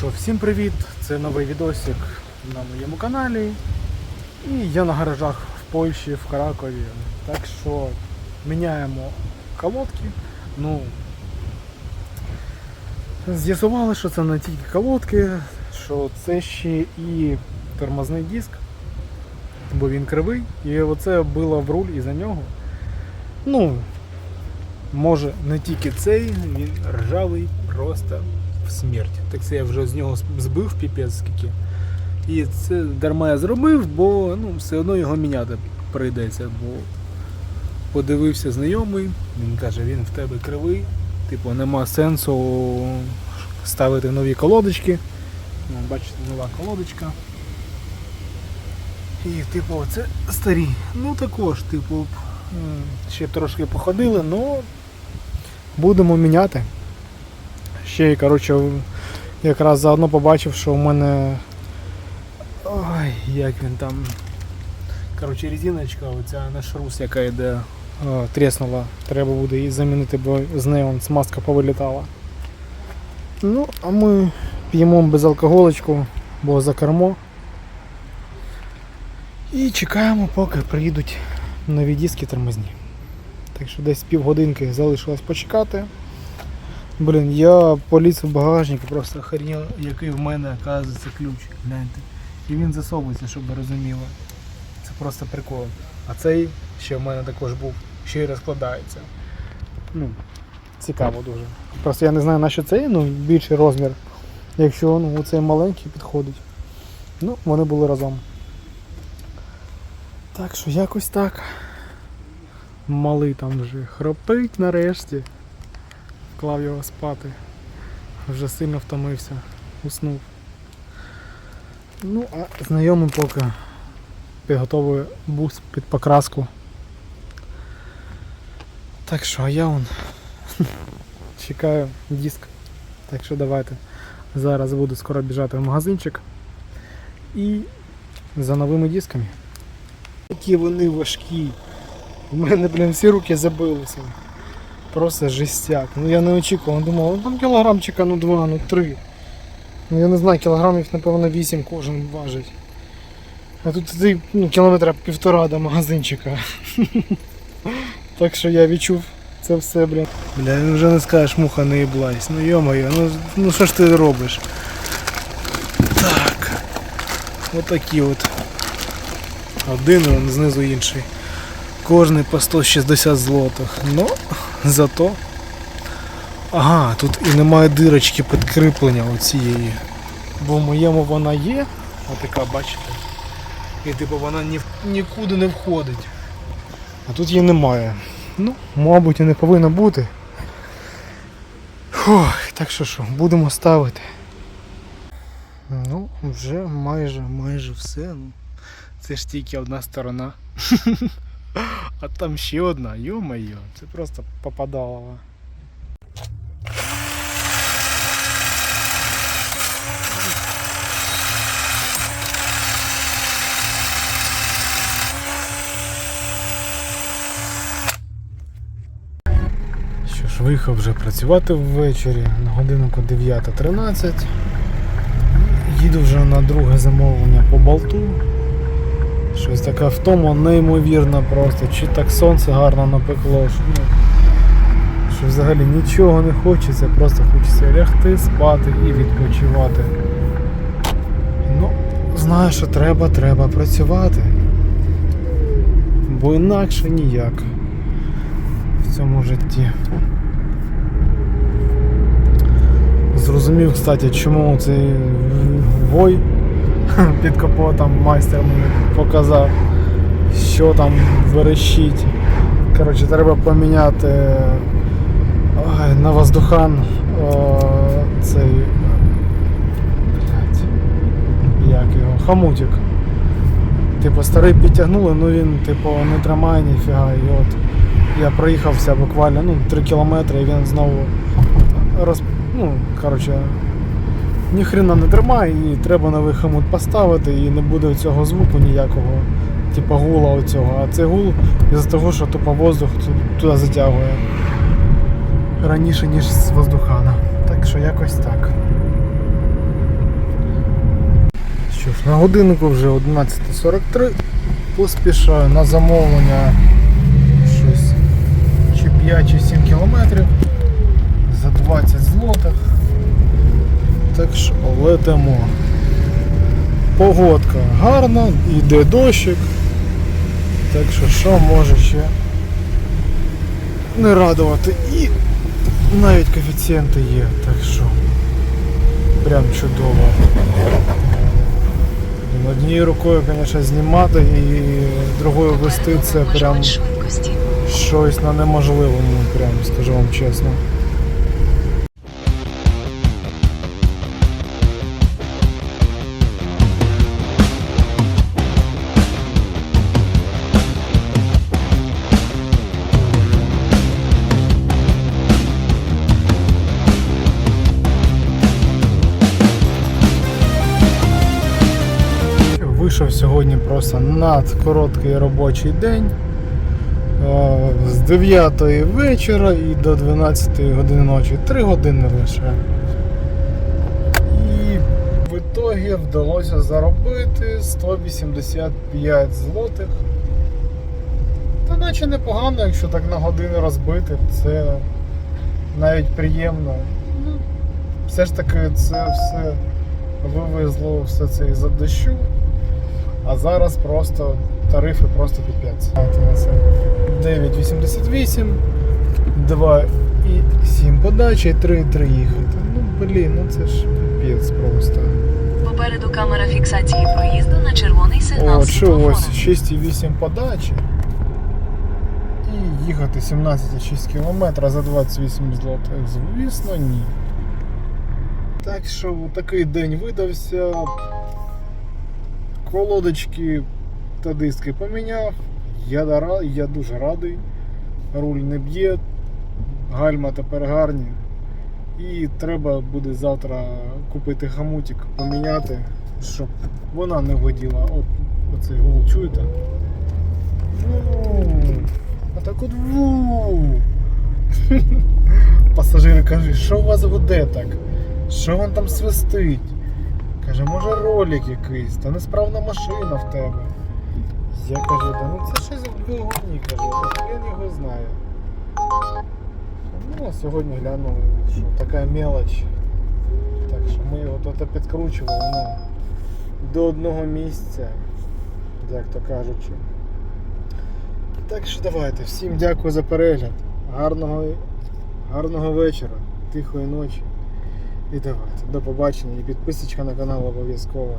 що, всім привіт! Це новий відосик на моєму каналі. І я на гаражах в Польщі, в Кракові. Так що міняємо колодки. Ну, з'ясували, що це не тільки колодки, що це ще і тормозний диск, бо він кривий. І оце било в руль із-за нього. Ну, може не тільки цей, він ржавий просто смерть. Так це я вже з нього збив піпець скільки. І це дарма я зробив, бо ну, все одно його міняти прийдеться. Бо подивився знайомий, він каже, він в тебе кривий, типу нема сенсу ставити нові колодочки. Ну, бачите, нова колодочка. І типу, це старі. Ну також, типу, ще трошки походили, але будемо міняти. Ще й, коротше, якраз заодно побачив, що у мене. Ой, як він там. Коротше, резиночка, оця на шрус, яка йде, тріснула. Треба буде її замінити, бо з нею вон смазка повилітала. Ну, а ми п'ємо безалкоголочку, бо за кермо. І чекаємо, поки приїдуть нові диски тормозні. Так що десь півгодинки залишилось почекати. Блін, я поліз в багажник і просто охренів, який в мене оказується ключ. Гляньте. І він засовується, щоб ви розуміли. Це просто прикол. А цей ще в мене також був, ще й розкладається. Ну, цікаво дуже. Просто я не знаю на що цей, ну більший розмір. Якщо ну, оцей маленький підходить. Ну, вони були разом. Так що якось так. Малий там вже хропить нарешті. Вклав його спати. Вже сильно втомився. Уснув. Ну, а знайомий поки підготовує бус під покраску. Так що, а я вон чекаю диск. Так що давайте. Зараз буду скоро біжати в магазинчик. І за новими дисками. Які вони важкі. У мене, блін, всі руки забилися. Просто жестяк. Ну я не очікував, думав, ну там кілограмчика, ну два, ну три. Ну я не знаю, кілограмів, напевно, вісім кожен важить. А тут ти, ну, кілометра півтора до магазинчика. так що я відчув це все, блін. Бля, ну вже не скажеш, муха не їблась. Ну йо-моє, ну, ну що ж ти робиш? Так. Отакі от. Один он знизу інший. Кожний по 160 злотих. Ну, зато. Ага, тут і немає дирочки підкріплення оцієї. Бо в моєму вона є, отака, бачите. І типу вона ні, нікуди не входить. А тут її немає. Ну, мабуть, і не повинно бути. Фух, так що що, будемо ставити. Ну, вже майже, майже все. Ну, Це ж тільки одна сторона. А там ще одна, йо-моє, це просто попадало. Що ж, виїхав вже працювати ввечері на годинку 9.13. Їду вже на друге замовлення по болту. Щось така втома неймовірна просто. Чи так сонце гарно напекло, що, ну, що взагалі нічого не хочеться, просто хочеться лягти, спати і відпочивати. Ну, знаю, що треба, треба працювати. Бо інакше ніяк в цьому житті. Зрозумів, кстати, чому цей вой під капотом майстер мені показав, що там верещить. Коротше, треба поміняти ой, на воздухан о, цей блядь, як його, хомутик. Типу старий підтягнули, ну він типу не тримає ніфіга. І от я проїхався буквально ну, 3 кілометри і він знову роз... ну, коротше, ніхрена не тримає і треба новий хомут поставити і не буде цього звуку ніякого, типу гула оцього. А цей гул із-за того, що тупо воздух туди затягує раніше, ніж з воздухана. Так що якось так. Що ж, На годиннику вже 11.43. Поспішаю на замовлення щось чи 5 чи 7 кілометрів за 20 злотих. Так що летимо. Погодка гарна, йде дощик. Так що що може ще не радувати. І навіть коефіцієнти є, так що прям чудово. Однією рукою, звісно, знімати і другою вести це прям щось на неможливому, прям скажу вам чесно. Вийшов сьогодні просто над короткий робочий день. Е, З 9 вечора і до 12 години ночі. 3 години лише. І в ітогі вдалося заробити 185 злотих. Та наче непогано, якщо так на годину розбити, це навіть приємно. Ну, все ж таки це все вивезло все це із-за дощу. А зараз просто тарифи просто піпець. Це 9,88, 2,7 подача і 3,3 їхати. Ну блін, ну це ж піпець просто. Попереду камера фіксації проїзду на червоний сигнал О, що ось 6,8 подачі. І їхати 17,6 км за 28 злотих. Звісно, ні. Так що такий день видався. Колодочки та диски поміняв. Я, я дуже радий. Руль не б'є, гальма тепер гарні. І треба буде завтра купити хамутик, поміняти, щоб вона не воділа. От оцей гул, чуєте? А так от ву. Пасажири кажуть, що у вас гуде так? Що він там свистить? Каже, може ролик якийсь, та несправна машина в тебе. Я кажу, да ну це щось в двигуні, кажу, я його знаю. Ну, сьогодні глянули, що така мелоч. Так що ми його тут підкручували ну, до одного місця, як то кажучи. Так що давайте, всім дякую за перегляд. Гарного, гарного вечора, тихої ночі. І давайте, до побачення і підписочка на канал обов'язково.